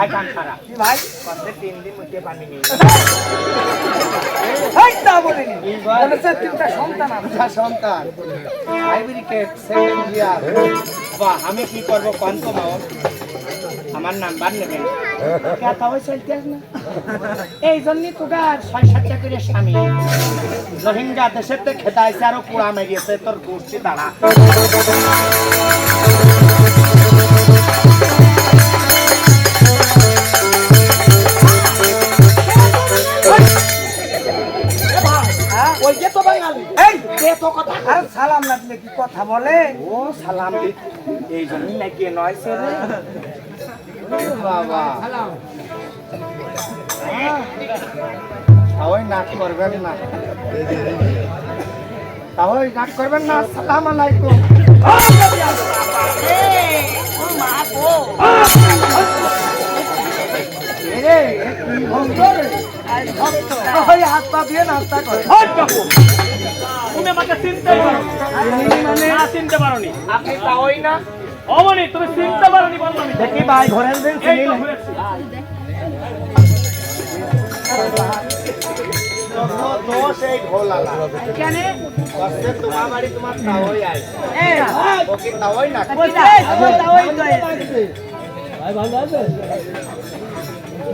ভাই কান সারা কি ভাই? কষ্টে তিন দিন মুখে পানি নেই এই তা বলিনি। বলেছে তিনটা সন্তান আছে। সন্তান। আইভরি কেট সেকেন্ড ইয়ার বাহ আমি কি করব পান্ত মাও আমার নাম্বার নেবেন কথা ওই চলতে না এই জন্যই তোরা ছয় সাতটা করে স্বামী। রোহিঙ্গা দেশের থেকে খেতাইছে আরও কুড়া মেরিয়েছে তোর গোষ্ঠী দাঁড়া। দিলে কি কথা বলে? ও সালাম এই জন্যই নাকি নয় ছেলে বাবা। তাহলে নাক করবেন না। তাহলে নাক করবেন না। সালাম আলাইকুম? ওই হাত পা দিয়ে নাস্তা করে। তুমি আমাকে চিনতে পারো মানে না চিনতে পারোনি আপনি তাওই না। অমনি তুমি চিনতে পারোনি বললাম দেখি ভাই ঘরের দিন চিনি না। তোমার বাড়ি তোমার তাওই তাওই না? বলছে ওই তো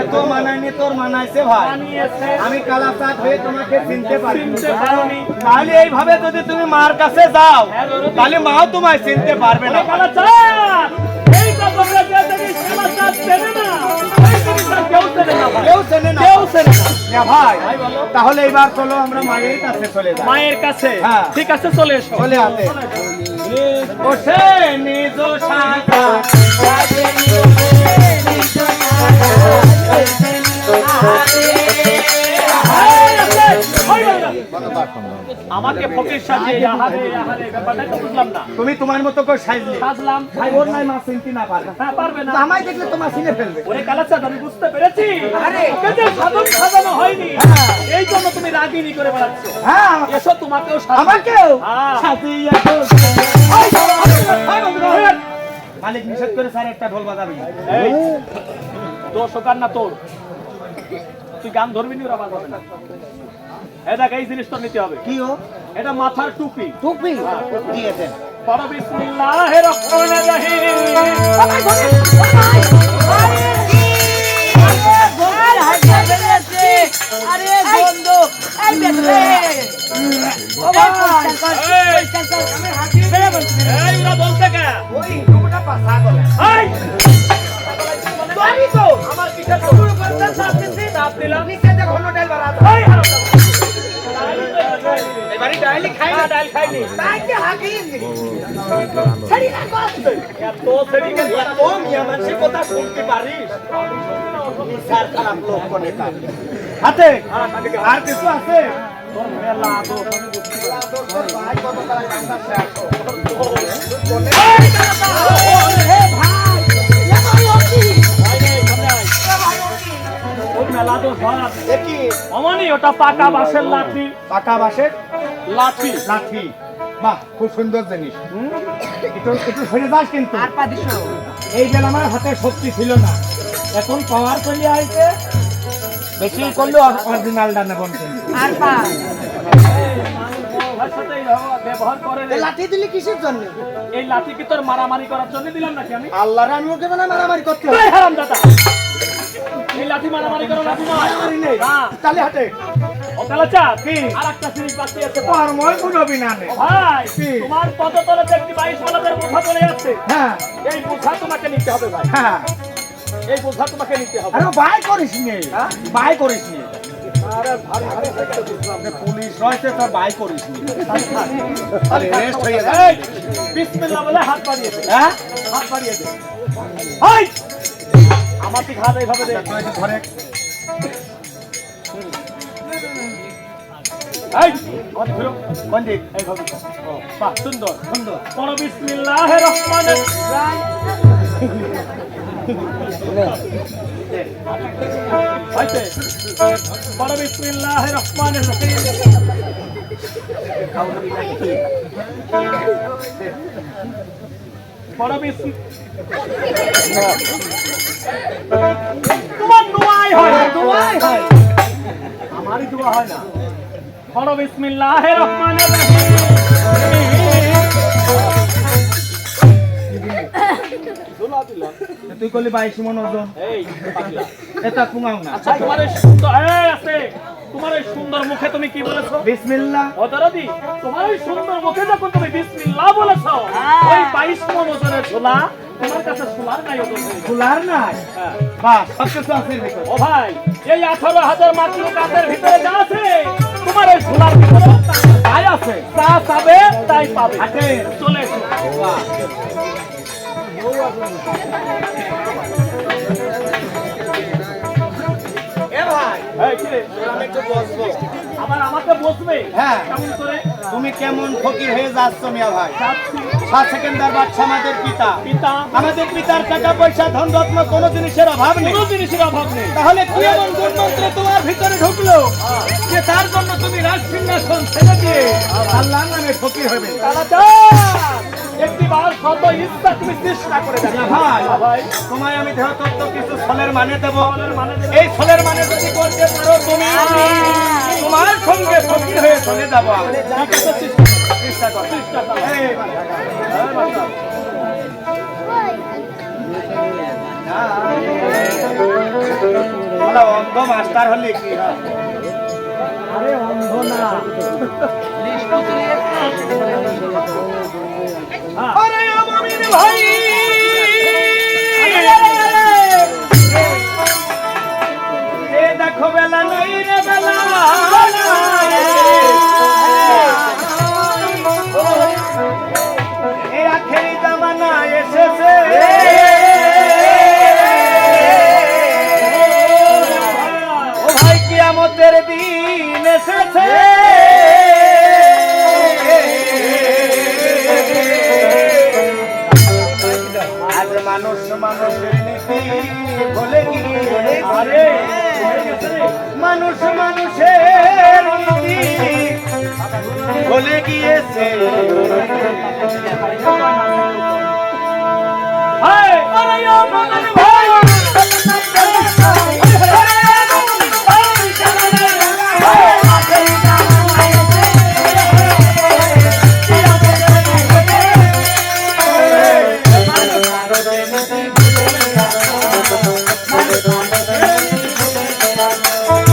এত মানায়নি তোর মানাইছে ভাই আমি হয়ে তোমাকে চিনতে পারি তাহলে এইভাবে যদি তুমি মার কাছে যাও তাহলে মাও তোমায় চিনতে পারবে না না, এই চেনে না। না ভাই। তাহলে এবার চলো আমরা মায়ের কাছে চলে যাই। মায়ের কাছে? হ্যাঁ। ঠিক আছে চলে এসো। চলে আসে। বসে নিজ শাখা। এই আমাকে ফকির সাজিয়ে আহারে আহারে ব্যাপারটা তো বুঝলাম না। তুমি তোমার মতো করে সাজলে। সাজলাম ভাই ওর নাই মা চিনতে না পারবে হ্যাঁ পারবে না। আমায় দেখলে তোমার চিনে ফেলবে। ওরে কালাচাঁদ আমি বুঝতে পেরেছি। আরে। সাধন সাজানো হয়নি এই জন্য তুমি রাগিনী করে বেড়াচ্ছ। হ্যাঁ। এসো তোমাকেও আমাকেও? হ্যাঁ। সাজিয়ে তো ওই, ওই মালিক নিষেধ করে স্যার একটা ঢোল বাজাবি। এই, তোর শোকার না তোর। তুই গান ধরবি নি ওরা বাজাবে না। দেখ এই জিনিসটা নিতে হবে কি ও এটা মাথার টুপি টুপি দিয়ে দেন পড়ো বিসমিল্লাহির রহমানির রহিম আরে বন্ধু এই বেদরে ও ভাই এই ওরা বলতে কে ওই টুপিটা পাসা গলে এই তোরই তো আমার কিসের তো করতে চাপ দিলাম ডাল খাইনি তাই কি হাকি ছাড়ি না কষ্ট এত সেদিকে এত মিয়া মানুষের কথা শুনতে পারিস বিচার খারাপ লোক কোনে কাজ হাতে আর কিছু আছে ভাই কত তারা শেষ মেলা তো ভাত দেখি অমনি ওটা পাকা বাঁশের লাঠি পাকা বাসের লাঠি। লাঠি। বাহ খুব সুন্দর জিনিস। একটু একটু সরে যাস কিন্তু। আর পা দিছো এই যে আমার হাতে শক্তি ছিল না। এখন পাওয়ার চলে আইছে। বেশি করলে কিন্তু। আর পা। ব্যবহার করে লাঠি দিলি কিসের জন্য? এই লাঠি কি তোর মারামারি করার জন্য দিলাম নাকি আমি? আল্লাহর আমি ওকে মানে মারামারি করতে হারাম দাদা এই লাঠি মারামারি করো লাঠি মারামারি নেই। না তাহলে হাতে কি? আর একটা জিনিস বাকি আছে কর্মই বুঝবি না নে। ভাই তোমার পদতলে যে একটি বাইশ যাচ্ছে হ্যাঁ। এই বোঝা তোমাকে নিতে হবে ভাই। হ্যাঁ। এই বোঝা তোমাকে নিতে হবে। আরে বাই করিস নি। বাই করিস নি। আরে পুলিশ রয়েছে তোর ভাই করিস নি। আরে রেস্ট হয়ে এই, বিসমিল্লাহ বলে হাত বাড়িয়ে দে হ্যাঁ? হাত বাড়িয়ে দে হাই আমার দিকে হাত এইভাবে দে ধরে সুন্দর সুন্দর। পড়ো বিসমিল্লাহির রহমানির হইছে পড়ো বিসমিল্লাহির রহমানির রহিম। পড়ো বিসমি তোমার দোয়াই হয় দোয়াই হয় আমারই দোয়া হয় না। পড়ো বিসমিল্লাহির রহমানির তুই করলি বাইশ মন ওজন এটা কুমাও না। আচ্ছা তোমার এই সুন্দর আছে তোমার এই সুন্দর মুখে তুমি কি বলেছ? বিসমিল্লাহ। অদারাদি তোমার এই সুন্দর মুখে যখন তুমি বিসমিল্লাহ বলেছ ওই বাইশ মন ওজনের ঝোলা তোমার কাছে সোলার নাই ওজন। হয়ে নাই? হ্যাঁ। বাহ সব কিছু আছে ও ভাই এই আঠারো হাজার মাত্র কাপের ভিতরে যা আছে তাই আছে তা পাবে তাই পাবে। চলে এসো। আবার আমাকে বসবে? হ্যাঁ। তুমি কেমন ফকির হয়ে যাচ্ছ মিয়া ভাই। সাত সেকেন্ডার বাচ্চা আমাদের পিতা। পিতা। আমাদের পিতার টাকা পয়সা ধন রত্ন কোনো জিনিসের অভাব নেই। কোনো জিনিসের অভাব নেই। তাহলে কি এমন দুর্মন্ত্র তোমার ভিতরে ঢুকলো যে তার জন্য তুমি রাজ সিংহাসন ছেড়ে দিয়ে আল্লাহর নামে ফকির হবে একটি বার শত ইচ্ছা তুমি চেষ্টা করে ভাই তোমায় আমি কিছু ফলের মানে দেব। মানে দেব। এই মানে যদি করতে পারো তুমি তোমার সঙ্গে ফকির হয়ে চলে যাব। চেষ্টা করো। চেষ্টা করো। অন্ধ মাস্টার হলে কি? আরে অন্ধ না। আরে আমির ভাই। দেখো বেলা নাই রে বেলা। আখেরি জামানা এসেছে। ও ভাই, কিয়ামতের দিন এসেছে। মানুষ মানুষের নীতি ভুলে গিয়ে মানুষ মানুষের নীতি ভুলে গিয়েছে হায়, আরে ভাই Hey,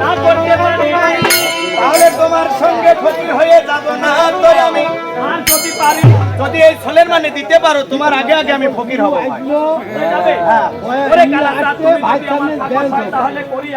না তোমার সঙ্গে যদি এই সোলের মানে দিতে পারো তোমার আগে আগে আমি ফকির হব তাহলে করি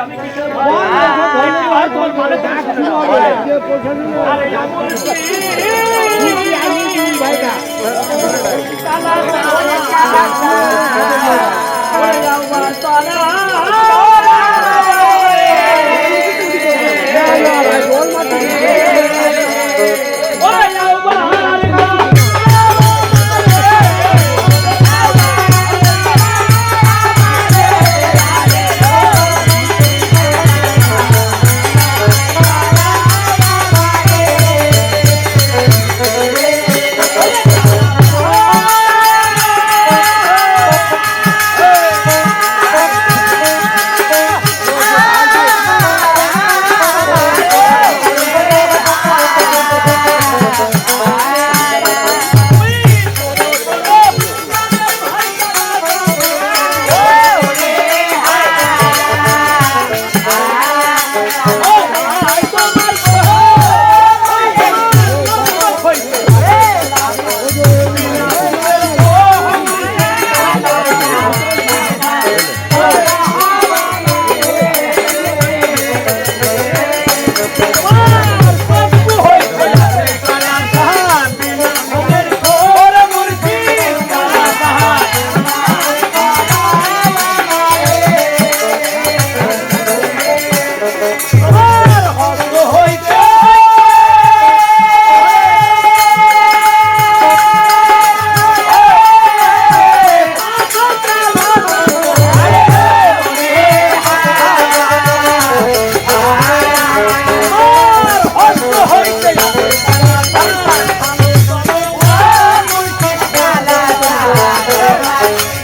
life.